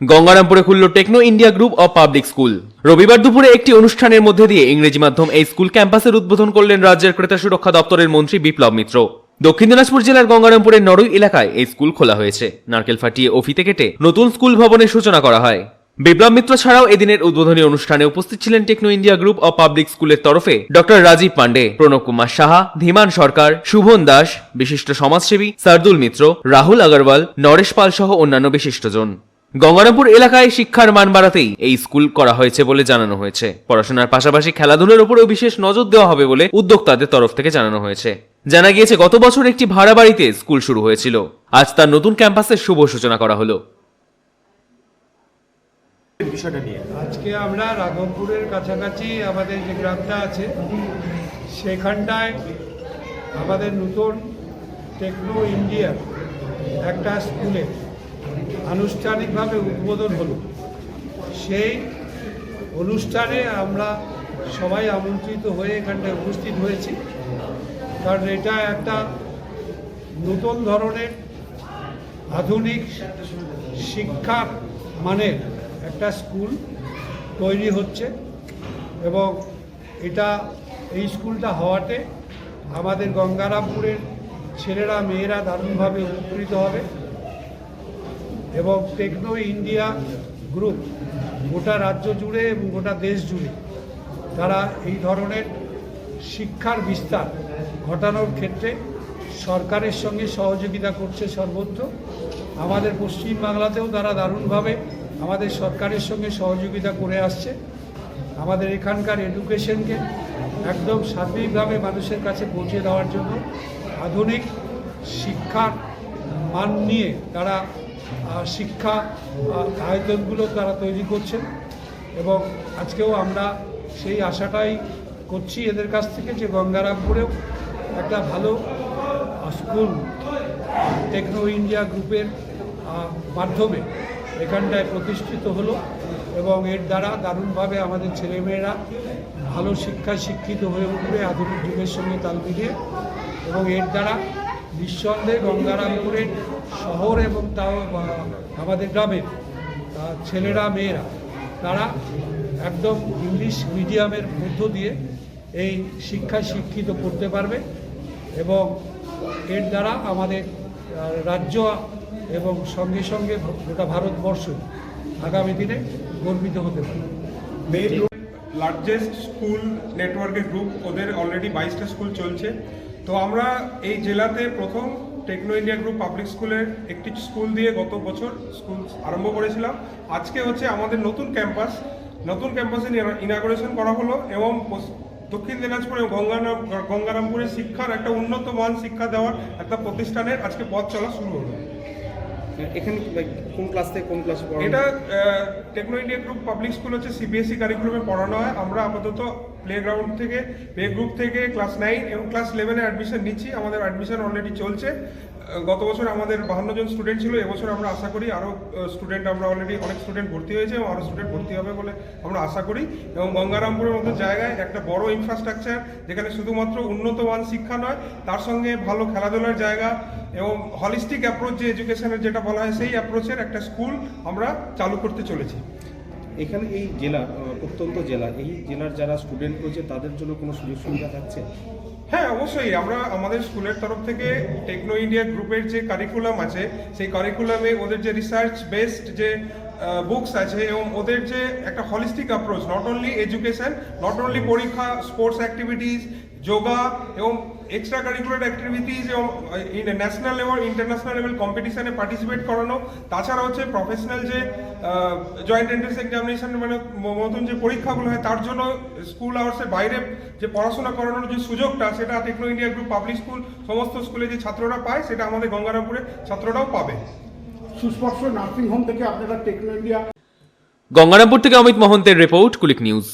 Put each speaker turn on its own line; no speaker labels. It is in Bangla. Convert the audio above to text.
গঙ্গারামপুরে খুলল Techno India group of public school. রবিবার দুপুরে একটি অনুষ্ঠানের মধ্যে দিয়ে ইংরেজি মাধ্যম এই স্কুল ক্যাম্পাসের উদ্বোধন করলেন রাজ্যের ক্রেতা সুরক্ষা দপ্তরের মন্ত্রী বিপ্লব মিত্র। দক্ষিণ দিনাজপুর জেলার গঙ্গারামপুরের নড়ই এলাকায় এই স্কুল খোলা হয়েছে। নারকেল ফাটিয়ে ও ফিতে কেটে নতুন স্কুল ভবনের সূচনা করা হয়। বিপ্লব মিত্র ছাড়াও এদিনের উদ্বোধনী অনুষ্ঠানে উপস্থিত ছিলেন Techno India group of public স্কুলের তরফে ডক্টর রাজীব পান্ডে, প্রণব কুমার সাহা, ধীমান সরকার, শুভন দাস, বিশিষ্ট সমাজসেবী সার্দুল মিত্র, রাহুল আগরওয়াল, নরেশ পাল সহ অন্যান্য বিশিষ্টজন গঙ্গারামপুর এলাকায় শিক্ষার মান বাড়াতেই এই স্কুল করা হয়েছে বলে জানানো হয়েছে। পড়াশোনার পাশাপাশি খেলাধুলার উপরেও বিশেষ নজর দেওয়া হবে বলে উদ্যোক্তাদের তরফ থেকে জানানো হয়েছে। জানা গিয়েছে গত বছর একটি ভাড়া বাড়িতে স্কুল শুরু হয়েছিল। আজ তার নতুন ক্যাম্পাসের শুভ সূচনা করা হলো।
বিষয়টা নিয়ে।
আজকে আমরা রাঘবপুরের কাছাকাছি আমাদের যে গ্রামটা আছে সেখানটায় আমাদের নতুন টেকনো ইন্ডিয়ার একটা স্কুলে আনুষ্ঠানিকভাবে উদ্বোধন হলো। সেই অনুষ্ঠানে আমরা সবাই আমন্ত্রিত হয়ে এখানটায় উপস্থিত হয়েছি। কারণ এটা একটা নতুন ধরনের আধুনিক শিক্ষার মানের একটা স্কুল তৈরি হচ্ছে এবং এটা এই স্কুলটা হওয়াতে আমাদের গঙ্গারামপুরের ছেলেরা, মেয়েরা দারুণভাবে উপকৃত হবে। এবং টেকনো ইন্ডিয়া গ্রুপ, গোটা রাজ্য জুড়ে এবং গোটা দেশ জুড়ে, তারা এই ধরনের শিক্ষার বিস্তার ঘটানোর ক্ষেত্রে সরকারের সঙ্গে সহযোগিতা করছে সর্বত্র। আমাদের পশ্চিমবাংলাতেও তারা দারুণভাবে আমাদের সরকারের সঙ্গে সহযোগিতা করে আসছে। আমাদের এখানকার এডুকেশনকে একদম সার্বিকভাবে মানুষের কাছে পৌঁছে দেওয়ার জন্য আধুনিক শিক্ষার মান নিয়ে তারা শিক্ষা আয়তনগুলো তারা তৈরি করছেন এবং আজকেও আমরা সেই আশাটাই করছি এদের কাছ থেকে যে গঙ্গারামপুরেও একটা ভালো স্কুল টেকনো ইন্ডিয়া গ্রুপের মাধ্যমে এখানটায় প্রতিষ্ঠিত হলো এবং এর দ্বারা দারুণভাবে আমাদের ছেলেমেয়েরা ভালো শিক্ষায় শিক্ষিত হয়ে উঠবে আধুনিক যুগের সঙ্গে তাল মিলিয়ে এবং এর দ্বারা নিঃসন্দেহে গঙ্গারামপুরের শহর এবং তাও আমাদের গ্রামের ছেলেরা, মেয়েরা, তারা একদম ইংলিশ মিডিয়ামের মধ্য দিয়ে এই শিক্ষায় শিক্ষিত করতে পারবে এবং এর দ্বারা আমাদের রাজ্য এবং সঙ্গে সঙ্গে গোটা ভারতবর্ষ আগামী দিনে গর্বিত হতে পারে।
লার্জেস্ট স্কুল নেটওয়ার্কের গ্রুপ ওদের অলরেডি বাইশটা স্কুল চলছে। তো আমরা এই জেলাতে প্রথম টেকনো ইন্ডিয়া গ্রুপ পাবলিক স্কুলের একটি স্কুল দিয়ে গত বছর স্কুল আরম্ভ করেছিলাম। আজকে হচ্ছে আমাদের নতুন ক্যাম্পাস। নতুন ক্যাম্পাসে ইনাগোরেশন করা হলো এবং দক্ষিণ দিনাজপুর এবং গঙ্গারাম গঙ্গারামপুরে শিক্ষার একটা উন্নত মান শিক্ষা দেওয়ার একটা প্রতিষ্ঠানের আজকে পথ চলা শুরু হলো।
এখানে কোন ক্লাস থেকে কোন ক্লাসে পড়ানো?
এটা Techno India group public school হচ্ছে সিবিএসই কারিকুলামে পড়ানো হয়। আমরা আপাতত প্লে গ্রাউন্ড থেকে প্লে গ্রুপ থেকে ক্লাস নাইন এবং ক্লাস ইলেভেনে অ্যাডমিশন নিচ্ছি। আমাদের অ্যাডমিশন অলরেডি চলছে। গত বছর আমাদের বাহান্ন জন স্টুডেন্ট ছিল, এবছর আমরা আশা করি আরও স্টুডেন্ট আমরা অলরেডি অনেক স্টুডেন্ট ভর্তি হয়েছে এবং আরও স্টুডেন্ট ভর্তি হবে বলে আমরা আশা করি। এবং গঙ্গারামপুরের মতো জায়গায় একটা বড় ইনফ্রাস্ট্রাকচার যেখানে শুধুমাত্র উন্নত মান শিক্ষা নয়, তার সঙ্গে ভালো খেলাধুলার জায়গা এবং হলিস্টিক অ্যাপ্রোচ যে এডুকেশনের যেটা বলা হয়, সেই অ্যাপ্রোচের একটা স্কুল আমরা চালু করতে চলেছি।
এখানে এই জেলা প্রত্যন্ত জেলা এই জেলার যারা স্টুডেন্ট রয়েছে তাদের জন্য কোনো সুযোগ সুবিধা থাকছে?
হ্যাঁ অবশ্যই। আমরা আমাদের স্কুলের তরফ থেকে টেকনো ইন্ডিয়া গ্রুপের যে কারিকুলাম আছে সেই কারিকুলামে ওদের যে রিসার্চ বেসড যে বুকস আছে এবং ওদের যে একটা holistic approach not only education not only পরীক্ষা স্পোর্টস অ্যাক্টিভিটিস যোগা এবং এক্সট্রা কারিকুলার অ্যাক্টিভিটিস এবং ন্যাশনাল লেভেল ইন্টারন্যাশনাল লেভেল কম্পিটিশানে পার্টিসিপেট করানো। তাছাড়া হচ্ছে প্রফেশনাল যে জয়েন্ট এন্ট্রান্স এক্সামিনেশন মানে মতন যে পরীক্ষাগুলো হয় তার জন্য স্কুল আওয়ার্সের বাইরে যে পড়াশোনা করানোর যে সুযোগটা সেটা Techno India group public school সমস্ত স্কুলে যে ছাত্ররা পায় সেটা আমাদের গঙ্গারামপুরের ছাত্ররাও পাবে।
সুস্পর্শ নার্সিং হোম থেকে আপনারা টেকনো ইন্ডিয়া
গঙ্গারামপুর থেকে অমিত মহন্তের রিপোর্ট কুলিক নিউজ।